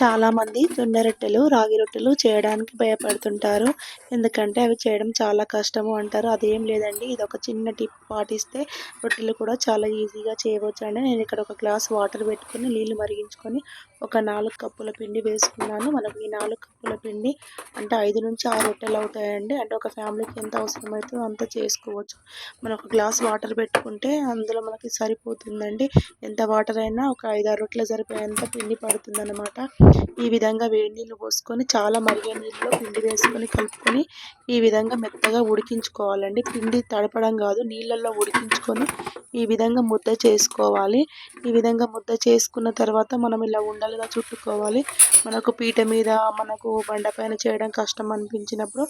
చాలామంది జొన్న రొట్టెలు రాగి రొట్టెలు చేయడానికి భయపడుతుంటారు. ఎందుకంటే అవి చేయడం చాలా కష్టము అంటారు. అదేం లేదండి. ఇది ఒక చిన్న టిప్ పాటిస్తే రొట్టెలు కూడా చాలా ఈజీగా చేయవచ్చు అండి నేను ఇక్కడ ఒక గ్లాస్ వాటర్ పెట్టుకుని నీళ్ళు మరిగించుకొని ఒక నాలుగు కప్పుల పిండి వేసుకున్నాను. మనకు ఈ నాలుగు కప్పుల పిండి అంటే ఐదు నుంచి ఆరు రొట్టెలు అవుతాయండి. అంటే ఒక ఫ్యామిలీకి ఎంత అవసరమవుతుందో అంత చేసుకోవచ్చు. మనం ఒక గ్లాస్ వాటర్ పెట్టుకుంటే అందులో మనకి సరిపోతుందండి. ఎంత వాటర్ అయినా ఒక ఐదారు ఆరు రొట్టెలు సరిపోయేంత పిండి పడుతుందనమాట ఈ విధంగా వేడి నీళ్ళు పోసుకొని చాలా మరిగే నీళ్ళలో పిండి వేసుకొని కలుపుకొని ఈ విధంగా మెత్తగా ఉడికించుకోవాలండి. పిండి తడపడం కాదు నీళ్ళల్లో ఉడికించుకొని ఈ విధంగా ముద్ద చేసుకోవాలి. ఈ విధంగా ముద్ద చేసుకున్న తర్వాత మనం ఇలా ఉండలుగా చుట్టుకోవాలి. మనకు పీట మీద మనకు బండ పైన చేయడం కష్టం అనిపించినప్పుడు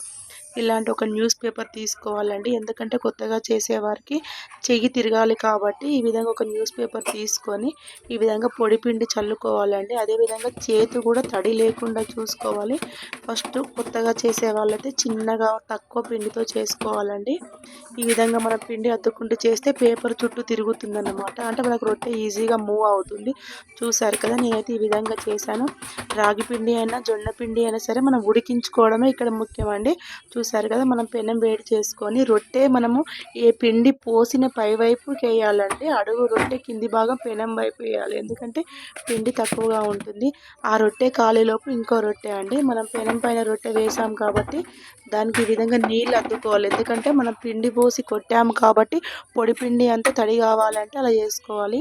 ఇలాంటి ఒక న్యూస్ పేపర్ తీసుకోవాలండి. ఎందుకంటే కొత్తగా చేసేవారికి చెయ్యి తిరగాలి కాబట్టి ఈ విధంగా ఒక న్యూస్ పేపర్ తీసుకొని ఈ విధంగా పొడి పిండి చల్లుకోవాలండి. అదేవిధంగా చేతి కూడా తడి లేకుండా చూసుకోవాలి. ఫస్ట్ కొత్తగా చేసే వాళ్ళైతే చిన్నగా తక్కువ పిండితో చేసుకోవాలండి. ఈ విధంగా మన పిండి అతుక్కుంటూ చేస్తే పేపర్ చుట్టూ తిరుగుతుందన్నమాట. అంటే మనకు రొట్టె ఈజీగా మూవ్ అవుతుంది. చూసారు కదా నేనైతే ఈ విధంగా చేశాను. రాగి పిండి అయినా జొన్న పిండి అయినా సరే మనం ఉడికించుకోవడమే ఇక్కడ ముఖ్యమండి. చూసారు కదా మనం పెనం వేడి చేసుకొని రొట్టె మనము ఏ పిండి పోసిన పై వైపు వేయాలంటే అడుగు రొట్టె కింది భాగం పెనం వైపు వేయాలి. ఎందుకంటే పిండి తక్కువగా ఉంటుంది. ఆ రొట్టె కాలేలోపు ఇంకో రొట్టె అండి. మనం పెనం పైన రొట్టె వేసాం కాబట్టి దానికి ఈ విధంగా నీళ్ళు అద్దుకోవాలి. ఎందుకంటే మనం పిండి పోసి కొట్టాము కాబట్టి పొడి పిండి అంతా తడి కావాలంటే అలా చేసుకోవాలి.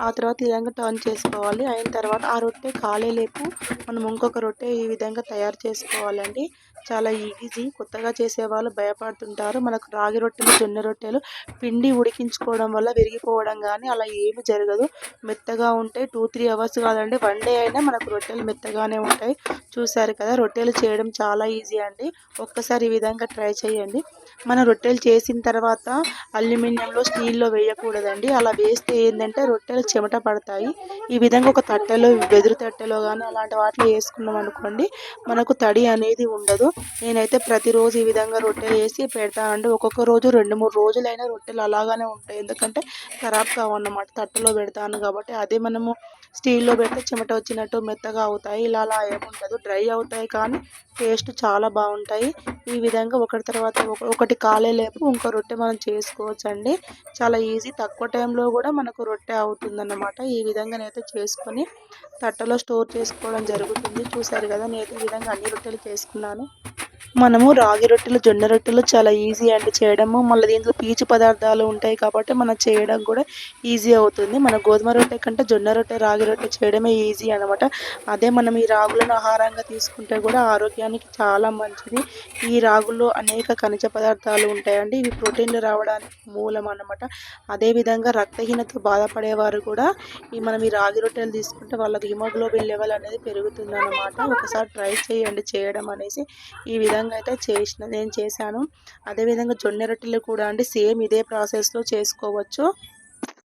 ఆ తర్వాత ఈ విధంగా టర్న్ చేసుకోవాలి. అయిన తర్వాత ఆ రొట్టె కాలేలేపు మనం ఇంకొక రొట్టె ఈ విధంగా తయారు చేసుకోవాలండి. చాలా ఈజీ కొత్తగా చేసేవాళ్ళు భయపడుతుంటారు. మనకు రాగి రొట్టెలు జొన్న రొట్టెలు పిండి ఉడికించుకోవడం వల్ల విరిగిపోవడం కానీ అలా ఏమి జరగదు. మెత్తగా ఉంటాయి టూ త్రీ అవర్స్ కాదండి వన్ డే అయినా మనకు రొట్టెలు మెత్తగానే ఉంటాయి. చూసారు కదా రొట్టెలు చేయడం చాలా ఈజీ అండి. ఒక్కసారి ఈ విధంగా ట్రై చేయండి. మన రొట్టెలు చేసిన తర్వాత అల్యూమినియంలో స్టీల్లో వేయకూడదండి. అలా వేస్తే ఏంటంటే రొట్టెలు చెమట పడతాయి. ఈ విధంగా ఒక తట్టెలో వెదురు తట్టెలో కానీ అలాంటి వాటిలో వేసుకున్నాం అనుకోండి మనకు తడి అనేది ఉండదు. నేనైతే ప్రతిరోజు రోజు ఈ విధంగా రొట్టెలు వేసి పెడతానండి ఒక్కొక్క రోజు రెండు మూడు రోజులైనా రొట్టెలు అలాగానే ఉంటాయి. ఎందుకంటే ఖరాబ్ కావన్నమాట తట్టలో పెడతాను కాబట్టి. అదే మనము స్టీల్లో పెడితే చెమట వచ్చినట్టు మెత్తగా అవుతాయి. ఇలా అలా ఏముండదు డ్రై అవుతాయి కానీ టేస్ట్ చాలా బాగుంటాయి. ఈ విధంగా ఒకటి తర్వాత ఒకటి కాలేలేపు ఇంకో రొట్టె మనం చేసుకోవచ్చు అండి చాలా ఈజీ. తక్కువ టైంలో కూడా మనకు రొట్టె అవుతుందన్నమాట. ఈ విధంగా నేనైతే చేసుకొని తట్టలో స్టోర్ చేసుకోవడం జరుగుతుంది. చూసారు కదా నేను ఈ విధంగా అన్ని రొట్టెలు చేసుకున్నాను. మనము రాగి రొట్టెలు జొన్న రొట్టెలు చాలా ఈజీ అండి చేయడము. మళ్ళీ దీంట్లో పీచు పదార్థాలు ఉంటాయి కాబట్టి మనం చేయడం కూడా ఈజీ అవుతుంది. మన గోధుమ రొట్టె కంటే జొన్న రొట్టె రాగి రొట్టె చేయడమే ఈజీ అనమాట అదే మనం ఈ రాగులను ఆహారంగా తీసుకుంటే కూడా ఆరోగ్యానికి చాలా మంచిది. ఈ రాగుల్లో అనేక ఖనిజ పదార్థాలు ఉంటాయండి. ఇవి ప్రోటీన్లు రావడానికి మూలం అనమాట అదేవిధంగా రక్తహీనత బాధపడేవారు కూడా ఈ మనం ఈ రాగి రొట్టెలు తీసుకుంటే వాళ్ళకి హిమోగ్లోబిన్ లెవెల్ అనేది పెరుగుతుంది అనమాట ఒకసారి ట్రై చేయండి చేయడం అనేసి ఈ విధంగా అయితే చేసిన నేను చేశాను. అదేవిధంగా జొన్న రొట్టెలు కూడా అండి సేమ్ ఇదే ప్రాసెస్లో చేసుకోవచ్చు.